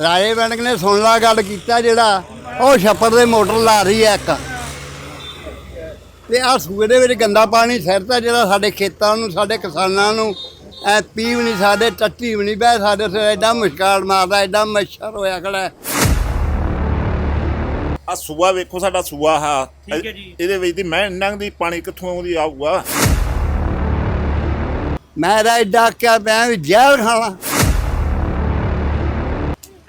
ਰਾਜੇ ਬੈਂਕ ਨੇ ਸੁਣ ਲਾ ਗੱਲ ਕੀਤਾ ਜਿਹੜਾ ਉਹ ਛੱਪੜ ਦੇ ਮੋਟਰ ਲਾ ਰਹੀ ਹੈ ਇੱਕ ਤੇ ਆ ਸੂਏ ਦੇ ਵਿੱਚ ਗੰਦਾ ਪਾਣੀ ਸਿਰਤਾ ਜਿਹੜਾ ਸਾਡੇ ਖੇਤਾਂ ਨੂੰ ਸਾਡੇ ਕਿਸਾਨਾਂ ਨੂੰ ਐ ਪੀ ਵੀ ਨਹੀਂ ਸਾਡੇ ਟੱਟੀ ਵੀ ਨਹੀਂ ਬਹਿ ਸਾਡੇ ਤੇ ਐਡਾ ਮੁਸ਼ਕਾਲ ਮਾਰਦਾ ਐਡਾ ਮੱਛਰ ਹੋਇਆ ਖੜਾ। ਆ ਸੂਆ ਵੇਖੋ ਸਾਡਾ ਸੂਆ ਠੀਕ ਹੈ ਜੀ। ਇਹਦੇ ਵਿੱਚ ਦੀ ਮੈਂ ਲੰਘਦੀ ਪਾਣੀ ਕਿੱਥੋਂ ਆਉਂਦੀ ਆਊਗਾ ਮੈਂ ਤਾਂ ਐਡਾ ਕਿਆ ਪਿਆ ਵੀ ਜ਼ਹਿਰ ਖਾਣਾ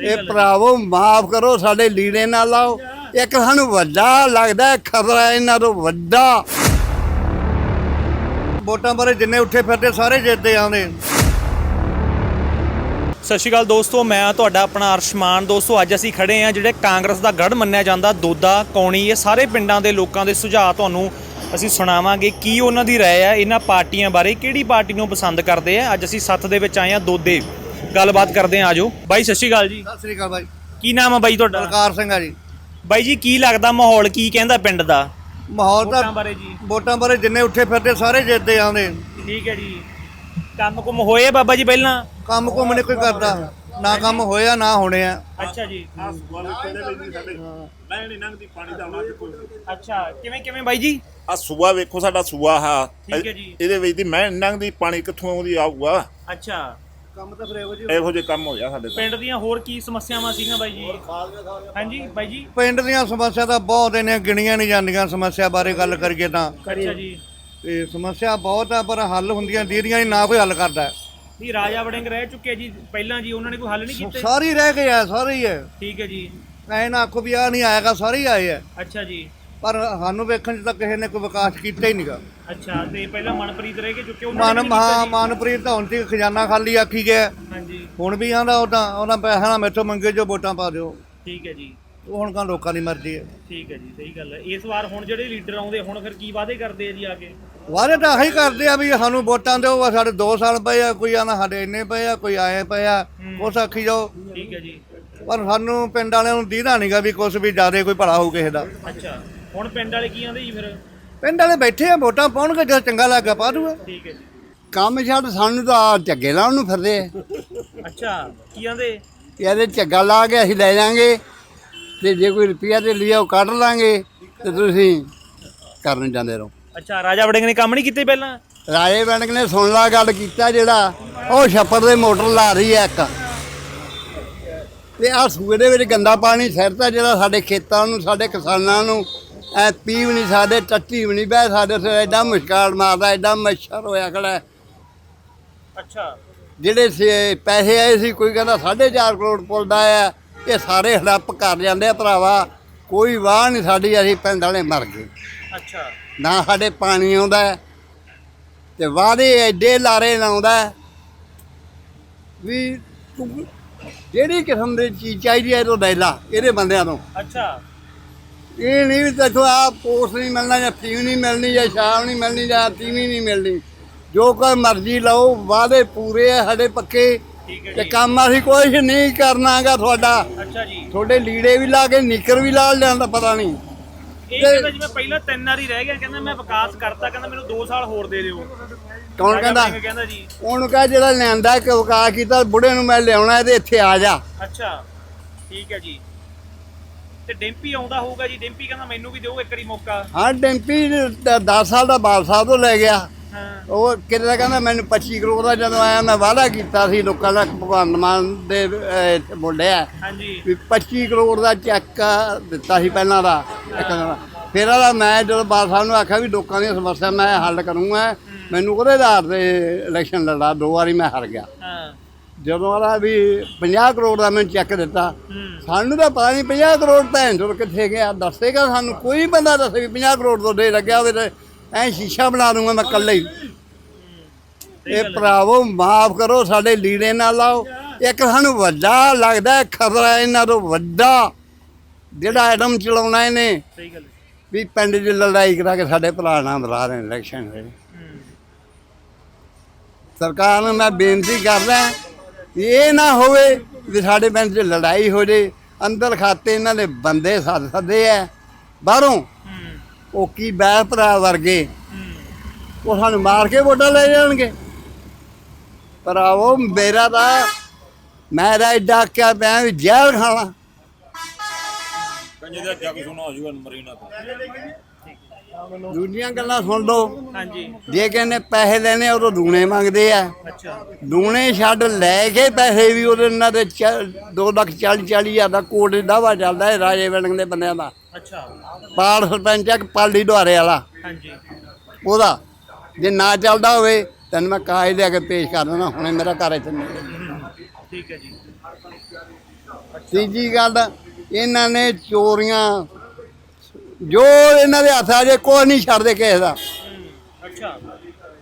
ਇਹ ਭਰਾਵੋ, ਮਾਫ ਕਰੋ, ਸਾਡੇ ਲੀੜੇ ਨਾ ਲਾਓ। ਇੱਕ ਸਾਨੂੰ ਵੱਡਾ ਲੱਗਦਾ ਖਤਰਾ ਇਹਨਾਂ ਤੋਂ ਵੱਡਾ। ਵੋਟਾਂ ਬਾਰੇ ਜਿੰਨੇ ਉੱਠੇ ਫਿਰਦੇ, ਸਾਰੇ ਜਿੱਤੇ ਆਉਂਦੇ। ਸਤਿ ਸ਼੍ਰੀ ਅਕਾਲ ਦੋਸਤੋ, ਮੈਂ ਤੁਹਾਡਾ ਆਪਣਾ ਅਰਸ਼ਮਾਨ। ਦੋਸਤੋ, ਅੱਜ ਅਸੀਂ ਖੜੇ ਹਾਂ ਜਿਹੜੇ ਕਾਂਗਰਸ ਦਾ ਗੜ ਮੰਨਿਆ ਜਾਂਦਾ, ਦੋਦਾ, ਕੌਣੀ, ਇਹ ਸਾਰੇ ਪਿੰਡਾਂ ਦੇ ਲੋਕਾਂ ਦੇ ਸੁਝਾਅ ਤੁਹਾਨੂੰ ਅਸੀਂ ਸੁਣਾਵਾਂਗੇ। ਕੀ ਉਹਨਾਂ ਦੀ ਰਾਏ ਹੈ ਇਹਨਾਂ ਪਾਰਟੀਆਂ ਬਾਰੇ? ਕਿਹੜੀ ਪਾਰਟੀ ਨੂੰ ਪਸੰਦ ਕਰਦੇ ਆ? ਅੱਜ ਅਸੀਂ ਸੱਥ ਦੇ ਵਿੱਚ ਆਏ ਹਾਂ, ਦੋਦੇ। ਗੱਲਬਾਤ ਕਰਦੇ ਆਜੋ। ਬਾਈ ਸਤਿ ਸ਼੍ਰੀ ਅਕਾਲ ਜੀ। ਸਤਿ ਸ੍ਰੀ ਅਕਾਲ ਬਾਈ। ਕੀ ਨਾਮ ਹੈ ਬਾਈ ਤੁਹਾਡਾ? ਬਲਕਾਰ ਸਿੰਘ ਆ ਜੀ। ਬਾਈ ਜੀ ਕੀ ਲੱਗਦਾ ਮਾਹੌਲ ਕੀ ਕਹਿੰਦਾ ਪਿੰਡ ਦਾ? ਮਾਹੌਲ ਵੋਟਾਂ ਤਾਂ ਬਾਰੇ ਜੀ। ਵੋਟਾਂ ਬਾਰੇ ਜਿੰਨੇ ਉੱਠੇ ਫਿਰਦੇ ਸਾਰੇ ਜਿੱਤੇ ਆਉਂਦੇ ਠੀਕ ਹੈ ਜੀ। ਕੰਮ ਕੁਮ ਹੋਏ ਆ ਬਾਬਾ ਜੀ ਪਹਿਲਾਂ? ਕੰਮ ਕੁਮ ਨਹੀਂ ਕੋਈ ਕਰਦਾ। ਨਾ ਕੰਮ ਹੋਇਆ ਨਾ ਹੋਣੇ ਆ। ਅੱਛਾ ਜੀ। ਆ ਸੂਆ ਵੇਖੋ ਇਹਦੇ ਵਿੱਚ ਦੀ ਸਾਡੇ ਮੈਂ ਨਹੀਂ ਲੰਘਦੀ ਪਾਣੀ ਦਾ ਆਉਣਾ ਕਿੱਥੋਂ? ਅੱਛਾ ਕਿਵੇਂ ਕਿਵੇਂ ਬਾਈ ਜੀ? ਆ ਸੂਆ ਵੇਖੋ ਸਾਡਾ ਸੂਆ ਆ ਠੀਕ ਹੈ ਜੀ। ਇਹਦੇ ਵਿੱਚ ਦੀ ਮੈਂ ਲੰਘਦੀ ਪਾਣੀ ਕਿੱਥੋਂ ਆਉਂਦੀ ਆਊਗਾ। ਅੱਛਾ। ਕੰਮ ਤਾਂ ਫਿਰ ਇਹੋ ਜਿਹੇ ਇਹੋ ਜਿਹੇ ਕੰਮ ਹੋਇਆ ਸਾਡੇ ਤੋਂ। ਪਿੰਡ ਦੀਆਂ ਹੋਰ ਕੀ ਸਮੱਸਿਆਵਾਂ ਸੀਗੀਆਂ ਬਾਈ ਜੀ? ਹਾਂਜੀ ਬਾਈ ਜੀ? ਪਿੰਡ ਦੀਆਂ ਸਮੱਸਿਆ ਤਾਂ ਬਹੁਤ ਨੇ ਗਿਣੀਆਂ ਨਹੀਂ ਜਾਂਦੀਆਂ ਸਮੱਸਿਆ ਬਾਰੇ ਗੱਲ ਕਰੀਏ ਤਾਂ। ਅੱਛਾ ਜੀ। ਤੇ ਸਮੱਸਿਆ ਬਹੁਤ ਆ ਪਰ ਹੱਲ ਹੁੰਦੀਆਂ ਦੀਦੀਆਂ ਹੀ ਨਾ ਕੋਈ ਹੱਲ ਕਰਦਾ। ਰਾਜਾ ਵੜਿੰਗ ਰਹਿ ਚੁੱਕੇ ਜੀ ਪਹਿਲਾਂ ਜੀ ਉਹਨਾਂ ਨੇ ਕੋਈ ਹੱਲ ਨਹੀਂ ਕੀਤੇ? ਸਾਰੇ ਰਹਿ ਗਏ ਆ ਸਾਰੇ ਹੀ ਹੈ ਠੀਕ ਹੈ ਜੀ। ਐ ਨਾ ਆਖੋ ਵੀ ਆ ਨਹੀਂ ਆਏਗਾ ਸਾਰੇ ਹੀ ਆਏ ਆ। ਅੱਛਾ ਜੀ। ਪਰ ਸਾਨੂੰ ਵੇਖਣ ਚ ਤਾਂ ਕਿਸੇ ਨੇ ਕੋਈ ਵਿਕਾਸ ਕੀਤਾ ਹੀ ਨਹੀਂਗਾ ਅੱਛਾ ਤੇ ਪਹਿਲਾਂ ਮਨਪ੍ਰੀਤ ਰਹਿ ਕੇ ਚੁੱਕੇ ਉਹਨਾਂ ਮਨ ਨੇ ਮਹਾ ਮਨਪ੍ਰੀਤ ਤਾਂ ਹੁਣ ਤੱਕ ਖਜ਼ਾਨਾ ਖਾਲੀ ਆਖੀ ਗਿਆ। ਹਾਂਜੀ। ਹੁਣ ਵੀ ਆਂਦਾ ਉਹ ਤਾਂ ਉਹਨਾਂ ਪੈਸਾ ਨਾ ਮੈਥੋਂ ਮੰਗੇ ਜੋ ਵੋਟਾਂ ਪਾ ਦਿਓ। ਠੀਕ ਹੈ ਜੀ। ਉਹ ਹੁਣ ਕਾ ਲੋਕਾਂ ਦੀ ਮਰਜ਼ੀ ਹੈ। ਠੀਕ ਹੈ ਜੀ ਸਹੀ ਗੱਲ ਹੈ। ਇਸ ਵਾਰ ਹੁਣ ਜਿਹੜੇ ਲੀਡਰ ਆਉਂਦੇ ਹੁਣ ਫਿਰ ਕੀ ਵਾਅਦੇ ਕਰਦੇ ਆ ਜੀ ਆ ਕੇ? ਵਾਰੇ ਤਾਂ ਆਹੀ ਕਰਦੇ ਆ ਵੀ ਸਾਨੂੰ ਵੋਟਾਂ ਦਿਓ ਆ ਸਾਡੇ 2 ਸਾਲ ਪਏ ਆ ਕੋਈ ਆਣਾ ਸਾਡੇ ਇੰਨੇ ਪਏ ਆ ਕੋਈ ਆਏ ਪਏ ਆ ਉਸ ਆਖੀ ਜਾਓ। ਠੀਕ ਹੈ ਜੀ। ਪਰ ਸਾਨੂੰ ਪਿੰਡ ਵਾਲਿਆਂ ਨੂੰ ਦੀਦਾ ਨਹੀਂਗਾ ਵੀ ਕੁਝ ਵੀ ਜ਼ਿਆਦਾ ਕੋਈ ਭਲਾ ਹੋਊ ਕਿਸੇ ਦਾ। ਅੱਛਾ। ਹੁਣ ਪਿੰਡ ਵਾਲੇ ਕੀ ਆਂਦੇ ਜੀ ਫਿਰ? ਪਿੰਡ ਵਾਲੇ ਬੈਠੇ ਆ ਵੋਟਾਂ ਪਾਉਣਗੇ ਜਦ ਚੰਗਾ ਲੱਗਾ ਪਾ ਦੂਗਾ। ਠੀਕ ਹੈ ਜੀ। ਕੰਮ ਛੱਡ ਸਾਨੂੰ ਤਾਂ ਝੱਗੇ ਲਾਉਣ ਨੂੰ ਫਿਰਦੇ ਆ। ਅੱਛਾ ਕੀ ਆਂਦੇ ਇਹਦੇ ਝੱਗਾ ਲਾ ਕੇ ਅਸੀਂ ਲੈ ਜਾਾਂਗੇ ਤੇ ਜੇ ਕੋਈ ਰੁਪਿਆ ਤੇ ਲਿਆ ਉਹ ਕੱਢ ਲਾਂਗੇ ਤੇ ਤੁਸੀਂ ਕਰਨ ਜਾਂਦੇ ਰਹੋ। ਅੱਛਾ ਰਾਜਾ ਵੜਿੰਗ ਨੇ ਕੰਮ ਨਹੀਂ ਕੀਤੇ ਪਹਿਲਾਂ? ਰਾਜੇ ਬੈਂਕ ਨੇ ਸੁਣ ਲਾ ਗੱਲ ਕੀਤਾ ਜਿਹੜਾ ਉਹ ਛੱਪੜ ਦੇ ਮੋਟਰ ਲਾ ਰਹੀ ਹੈ ਇੱਕ। ਤੇ ਆ ਸੂਏ ਦੇ ਵਿੱਚ ਗੰਦਾ ਪਾਣੀ ਸਿਰਤਾ ਜਿਹੜਾ ਸਾਡੇ ਖੇਤਾਂ ਨੂੰ ਸਾਡੇ ਕਿਸਾਨਾਂ ਨੂੰ ਐ ਪੀ ਵੀ ਨਹੀਂ ਸਾਡੇ ਟੱਟੀ ਵੀ ਨਹੀਂ ਬਹਿ ਸਾਡੇ ਤੇ ਐਡਾ ਮੁਸ਼ਕਾਲ ਮਾਰਦਾ ਐਡਾ ਮੱਛਰ ਹੋਇਆ ਖੜਾ। ਹੈ। ਅੱਛਾ। ਜਿਹੜੇ ਸੇ- ਪੈਸੇ ਆਏ ਸੀ ਕੋਈ ਕਹਿੰਦਾ 4.5 ਕਰੋੜ ਪੁੱਲ ਦਾ ਆ ਇਹ ਸਾਰੇ ਹੜੱਪ ਕਰ ਜਾਂਦੇ ਆ ਭਰਾਵਾ ਕੋਈ ਵਾਹ ਨਹੀਂ ਸਾਡੀ ਅਸੀਂ ਪਿੰਡ ਵਾਲੇ ਮਰ ਗਏ। ਅੱਛਾ। ਨਾ ਸਾਡੇ ਪਾਣੀ ਆਉਂਦਾ ਤੇ ਵਾਦੇ ਐਡੇ ਲਾਰੇ ਲਾਉਂਦਾ ਵੀ ਜਿਹੜੀ ਕਿਸਮ ਦੀ ਚੀਜ਼ ਚਾਹੀਦੀ ਹੈ ਤੋਂ ਲੈ ਲਾ ਇਹਦੇ ਬੰਦਿਆਂ ਤੋਂ। ਅੱਛਾ। ਇਹ ਨਹੀਂ ਵੀ ਤੈਥੋਂ ਆ ਪੋਸਟ ਨਹੀਂ ਮਿਲਣਾ ਜਾਂ ਫੀਮ ਨਹੀਂ ਮਿਲਣੀ ਜਾਂ ਸ਼ਾਮ ਨਹੀਂ ਮਿਲਣੀ ਜਾਂ ਤੀਵੀਂ ਨਹੀਂ ਮਿਲਣੀ। ਜੋ ਕੋਈ ਮਰਜ਼ੀ ਲਓ ਵਾਦੇ ਪੂਰੇ ਆ ਸਾਡੇ ਪੱਕੇ ਤੇ ਕੰਮ ਅਸੀਂ ਕੁਝ ਨਹੀਂ ਕਰਨਾਗਾ ਤੁਹਾਡਾ। ਅੱਛਾ ਜੀ। ਤੁਹਾਡੇ ਲੀੜੇ ਵੀ ਲਾ ਕੇ ਨਿੱਕਰ ਵੀ ਲਾ ਲਿਆਂਦਾ ਪਤਾ ਨਹੀਂ। ਇਹ ਕਹਿੰਦਾ ਜਿਵੇਂ ਪਹਿਲਾਂ ਤਿੰਨ ਵਾਰੀ ਰਹਿ ਗਿਆ ਕਹਿੰਦਾ ਮੈਂ ਵਿਕਾਸ ਕਰਤਾ ਕਹਿੰਦਾ ਮੈਨੂੰ 2 ਸਾਲ ਹੋਰ ਦੇ ਦਿਓ। ਕੌਣ ਕਹਿੰਦਾ? ਵੜਿੰਗ ਕਹਿੰਦਾ ਜੀ। ਉਹਨੂੰ ਕਹ ਜਿਹੜਾ ਲੈਂਦਾ ਕਿ ਵਿਕਾਸ ਕੀਤਾ ਬੁੜੇ ਨੂੰ ਮੈਂ ਲਿਆਉਣਾ ਇਹਦੇ ਇੱਥੇ ਆ ਜਾ। ਅੱਛਾ। ਠੀਕ ਹੈ ਜੀ। ਤੇ ਡੈਂਪੀ ਆਉਂਦਾ ਹੋਊਗਾ ਜੀ ਡੈਂਪੀ ਕਹਿੰਦਾ ਮੈਨੂੰ ਵੀ ਦਿਓ ਇੱਕ ਵਾਰੀ ਮੌਕਾ। ਹਾਂ ਡੈਂਪੀ 10 ਸਾਲ ਦਾ ਬਾਲ ਸਾਹਿਬ ਤੋਂ ਲੈ ਗਿਆ। ਉਹ ਕਿਤੇ ਦਾ ਕਹਿੰਦਾ ਮੈਨੂੰ 25 ਕਰੋੜ ਦਾ ਜਦੋਂ ਆਇਆ ਮੈਂ ਵਾਅਦਾ ਕੀਤਾ ਸੀ ਲੋਕਾਂ ਦਾ ਭਗਵੰਤ ਮਾਨ ਦੇ ਮੁੰਡਿਆ ਹਾਂਜੀ। ਵੀ 25 ਕਰੋੜ ਦਾ ਚੈੱਕ ਦਿੱਤਾ ਸੀ ਪਹਿਲਾਂ ਦਾ। ਫਿਰ ਉਹਦਾ ਮੈਂ ਜਦੋਂ ਬਾਲ ਸਾਹਿਬ ਨੂੰ ਆਖਿਆ ਵੀ ਲੋਕਾਂ ਦੀਆਂ ਸਮੱਸਿਆ ਮੈਂ ਹੱਲ ਕਰੂੰਗਾ ਮੈਨੂੰ ਉਹਦੇ ਆਧਾਰ ਤੇ ਇਲੈਕਸ਼ਨ ਲੜਾ ਦੋ ਵਾਰੀ ਮੈਂ ਹਾਰ ਗਿਆ। ਹਾਂ। ਜਦੋਂ ਉਹਦਾ ਵੀ 50 ਕਰੋੜ ਦਾ ਮੈਨੂੰ ਚੈੱਕ ਦਿੱਤਾ ਸਾਨੂੰ ਤਾਂ ਪਤਾ ਨਹੀਂ 50 ਕਰੋੜ ਭੈਣ ਚੋਦ ਕਿੱਥੇ ਗਿਆ ਦੱਸੇਗਾ ਸਾਨੂੰ ਕੋਈ ਬੰਦਾ ਦੱਸੇ ਵੀ 50 ਕਰੋੜ ਤੋਂ ਦੇ ਲੱਗਿਆ ਤੇ ਐ ਸ਼ੀਸ਼ਾ ਬਣਾ ਦੂੰਗਾ ਮੈਂ ਇਕੱਲੇ ਹੀ। ਇਹ ਭਰਾਵੋ ਮਾਫ ਕਰੋ ਸਾਡੇ ਲੀੜੇ ਨਾ ਲਾਓ। ਇੱਕ ਸਾਨੂੰ ਵੱਡਾ ਲੱਗਦਾ ਹੈ ਖਤਰਾ ਇਹਨਾਂ ਤੋਂ ਵੱਡਾ ਜਿਹੜਾ ਐਟਮ ਚਲਾਉਣਾ ਇਹਨੇ। ਸਹੀ ਗੱਲ। ਵੀ ਪਿੰਡ 'ਚ ਲੜਾਈ ਕਰਾ ਕੇ ਸਾਡੇ ਭਰਾ ਨਾਲ ਬੁਲਾ ਰਹੇ ਇਲੈਕਸ਼ਨ ਹੂੰ। ਸਰਕਾਰ ਨੂੰ ਮੈਂ ਬੇਨਤੀ ਕਰਦਾ ਇਹ ਨਾ ਹੋਵੇ ਵੀ ਸਾਡੇ ਪਿੰਡ 'ਚ ਲੜਾਈ ਹੋ ਜੇ ਅੰਦਰ ਖਾਤੇ ਇਹਨਾਂ ਦੇ ਬੰਦੇ ਸੱਦ ਸੱਦੇ ਆ ਬਾਹਰੋਂ। ਉਹ ਕੀ ਬਹਿ ਭਰਾ ਵਰਗੇ। ਉਹ ਸਾਨੂੰ ਮਾਰ ਕੇ ਵੋਟਾਂ ਲੈ ਜਾਣਗੇ। ਪਰ ਆਵੋ ਮੇਰਾ ਤਾਂ ਮੈਂ ਤਾਂ ਏਡਾ ਕਿਆ ਪਿਆ ਵੀ ਜ਼ਹਿਰ ਖਾਣਾ ਕੰਜੇ ਦਾ ਜੱਗ ਸੁਣਾ ਹੋ ਜੂਗਾ ਮਰੀਨਾ ਤੋਂ ਦੂਜੀਆਂ ਗੱਲਾਂ ਸੁਣ ਲਓ। ਹਾਂਜੀ। ਜੇ ਕਹਿੰਦੇ ਪੈਸੇ ਲੈਣੇ ਉਦੋਂ ਦੂਣੇ ਮੰਗਦੇ ਆ। ਅੱਛਾ। ਦੂਣੇ ਛੱਡ ਲੈ ਕੇ ਪੈਸੇ ਵੀ ਉਹਦੇ ਨਾਲ ਦੇ 2 ਲੱਖ 40 40 ਹਜ਼ਾਰ ਦਾ ਕੋਟ ਦਾਵਾ ਚੱਲਦਾ ਹੈ ਰਾਜੇ ਵੜਿੰਗ ਦੇ ਬੰਦਿਆਂ ਦਾ। ਅੱਛਾ। ਪਾਲ ਸਰਪੰਚ ਆ ਪਾਲੀ ਦੁਆਰੇ ਵਾਲਾ। ਹਾਂਜੀ। ਉਹਦਾ। ਜੇ ਨਾ ਚੱਲਦਾ ਹੋਵੇ ਤੈਨੂੰ ਮੈਂ ਕਾਗਜ਼ ਦੇ ਕੇ ਪੇਸ਼ ਕਰ ਦੇਣਾ ਹੁਣੇ ਮੇਰਾ ਘਰ ਇੱਥੇ। ਠੀਕ ਹੈ ਜੀ। ਤੀਜੀ ਗੱਲ ਇਹਨਾਂ ਨੇ ਚੋਰੀਆਂ ਜੋ ਇਹਨਾਂ ਦੇ ਹੱਥ ਆ ਜੇ ਕੋਈ ਨਹੀਂ ਛੱਡਦੇ ਕਿਸੇ ਦਾ। ਅੱਛਾ।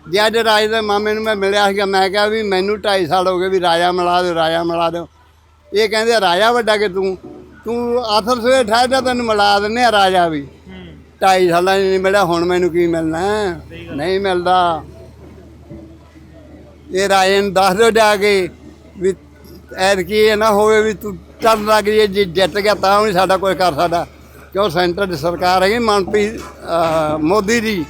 ਜੇ ਅੱਜ ਰਾਜ ਦੇ ਮਾਮੇ ਨੂੰ ਮੈਂ ਮਿਲਿਆ ਸੀਗਾ ਮੈਂ ਕਿਹਾ ਵੀ ਮੈਨੂੰ 2.5 ਸਾਲ ਹੋ ਗਏ ਵੀ ਰਾਜਾ ਮਿਲਾ ਦਿਓ ਰਾਜਾ ਮਿਲਾ ਦਿਓ। ਇਹ ਕਹਿੰਦੇ ਰਾਜਾ ਵੱਡਾ ਕਿ ਤੂੰ? ਤੂੰ ਆਥਰ ਸਵੇ ਠਾਇਦਾ ਤੈਨੂੰ ਮਿਲਾ ਦਿੰਨੇ ਆ ਰਾਜਾ ਵੀ। ਹੂੰ 2.5 ਸਾਲਾਂ ਨਹੀਂ ਮਿਲਿਆ ਹੁਣ ਮੈਨੂੰ ਕੀ ਮਿਲਣਾ? ਨਹੀਂ ਮਿਲਦਾ। ਇਹ ਰਾਜੇ ਨੂੰ ਦੱਸ ਦਿਓ ਜਾ ਕੇ ਵੀ ਐਤਕੀ ਇਹ ਨਾ ਹੋਵੇ ਵੀ ਤੂੰ ਚੱਲ ਲੱਗ ਜੇ ਜਿੱਤ ਗਿਆ ਤਾਂ ਵੀ ਸਾਡਾ ਕੋਈ ਕਰ ਸਕਦਾ। ਕਿਉਂ ਸੈਂਟਰ ਦੀ ਸਰਕਾਰ ਹੈਗੀ, ਮਨਪ੍ਰੀਤ ਮੋਦੀ ਦੀ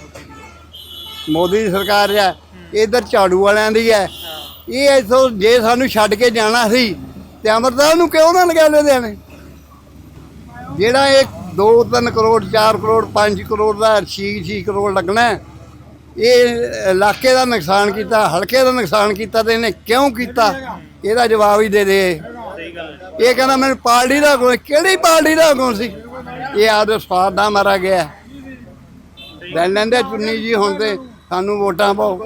ਮੋਦੀ ਦੀ ਸਰਕਾਰ ਹੈ ਇਧਰ ਝਾੜੂ ਵਾਲਿਆਂ ਦੀ ਹੈ ਇਹ ਇਥੋਂ ਜੇ ਸਾਨੂੰ ਛੱਡ ਕੇ ਜਾਣਾ ਸੀ, ਤੇ ਅਮਰਦਾਸ ਨੂੰ ਕਿਉਂ ਨਾ ਲਗਾ ਲੈਂਦੇ ਨੇ ਜਿਹੜਾ ਇਹ 2-3 ਕਰੋੜ 4 ਕਰੋੜ 5 ਕਰੋੜ ਦਾ 6-6 ਕਰੋੜ ਲੱਗਣਾ, ਇਹ ਇਲਾਕੇ ਦਾ ਨੁਕਸਾਨ ਕੀਤਾ, ਹਲਕੇ ਦਾ ਨੁਕਸਾਨ ਕੀਤਾ ਤੇ ਇਹਨੇ ਕਿਉਂ ਕੀਤਾ? ਇਹਦਾ ਜਵਾਬ ਹੀ ਦੇ ਦੇ। ਇਹ ਕਹਿੰਦਾ, ਮੈਨੂੰ ਪਾਰਟੀ ਦਾ ਕੋਈ ਕਿਹੜੀ ਪਾਰਟੀ ਦਾ ਕੋਈ ਸੀ? ਇਹ ਆਪਦੇ ਸਵਾਦ ਦਾ ਮਾਰਾ ਗਿਆ। ਲੈ ਲੈਂਦੇ ਚੁੰਨੀ ਜੀ ਹੁਣ ਤੇ ਸਾਨੂੰ ਵੋਟਾਂ ਪਾਓ।